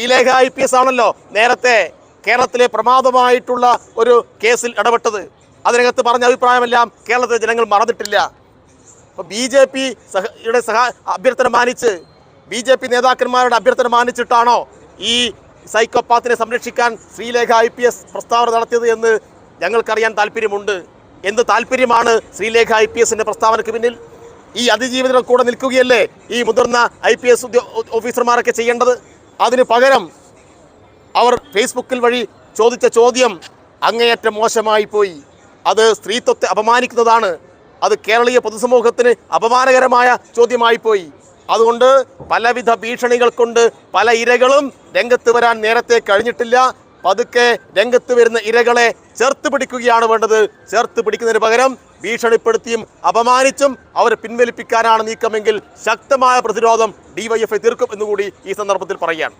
Sreelekha I P S ആണല്ലോ നേരത്തെ കേരളത്തിലെ പ്രമാദമായിട്ടുള്ള ഒരു കേസിൽ ഇടപെട്ടത്. അതിനകത്ത് പറഞ്ഞ അഭിപ്രായമെല്ലാം കേരളത്തിലെ ജനങ്ങൾ മറന്നിട്ടില്ല. അപ്പോൾ ബി ജെ പി സഹയുടെ സഹ അഭ്യർത്ഥന മാനിച്ച് ബി ജെ പി നേതാക്കന്മാരുടെ അഭ്യർത്ഥന മാനിച്ചിട്ടാണോ ഈ സൈക്കോപാത്തിനെ സംരക്ഷിക്കാൻ ശ്രീലേഖ ഐ പി എസ് പ്രസ്താവന നടത്തിയത് എന്ന് ഞങ്ങൾക്കറിയാൻ താല്പര്യമുണ്ട്. എന്ത് താല്പര്യമാണ് ശ്രീലേഖ ഐ പി എസിന്റെ പ്രസ്താവനയ്ക്ക് പിന്നിൽ? ഈ അതിജീവിതരുടെ കൂടെ നിൽക്കുകയല്ലേ ഈ മുതിർന്ന ഐ പി എസ് ഓഫീസർമാരൊക്കെ ചെയ്യേണ്ടത്? അതിന് പകരം അവർ ഫേസ്ബുക്കിൽ വഴി ചോദിച്ച ചോദ്യം അങ്ങേയറ്റം മോശമായി പോയി. അത് സ്ത്രീത്വത്തെ അപമാനിക്കുന്നതാണ്. അത് കേരളീയ പൊതുസമൂഹത്തിന് അപമാനകരമായ ചോദ്യമായി പോയി. അതുകൊണ്ട് പലവിധ ഭീഷണികൾ കൊണ്ട് പല ഇരകളും രംഗത്ത് വരാൻ നേരത്തെ കഴിഞ്ഞിട്ടില്ല. പതുക്കെ രംഗത്ത് വരുന്ന ഇരകളെ ചേർത്ത് പിടിക്കുകയാണ് വേണ്ടത്. ചേർത്ത് പിടിക്കുന്നതിന് പകരം ഭീഷണിപ്പെടുത്തിയും അപമാനിച്ചും അവരെ പിൻവലിപ്പിക്കാനാണ് നീക്കമെങ്കിൽ ശക്തമായ പ്രതിരോധം ഡിവൈഎഫ്ഐ തീർക്കും എന്നുകൂടി ഈ സന്ദർഭത്തിൽ പറയുകയാണ്.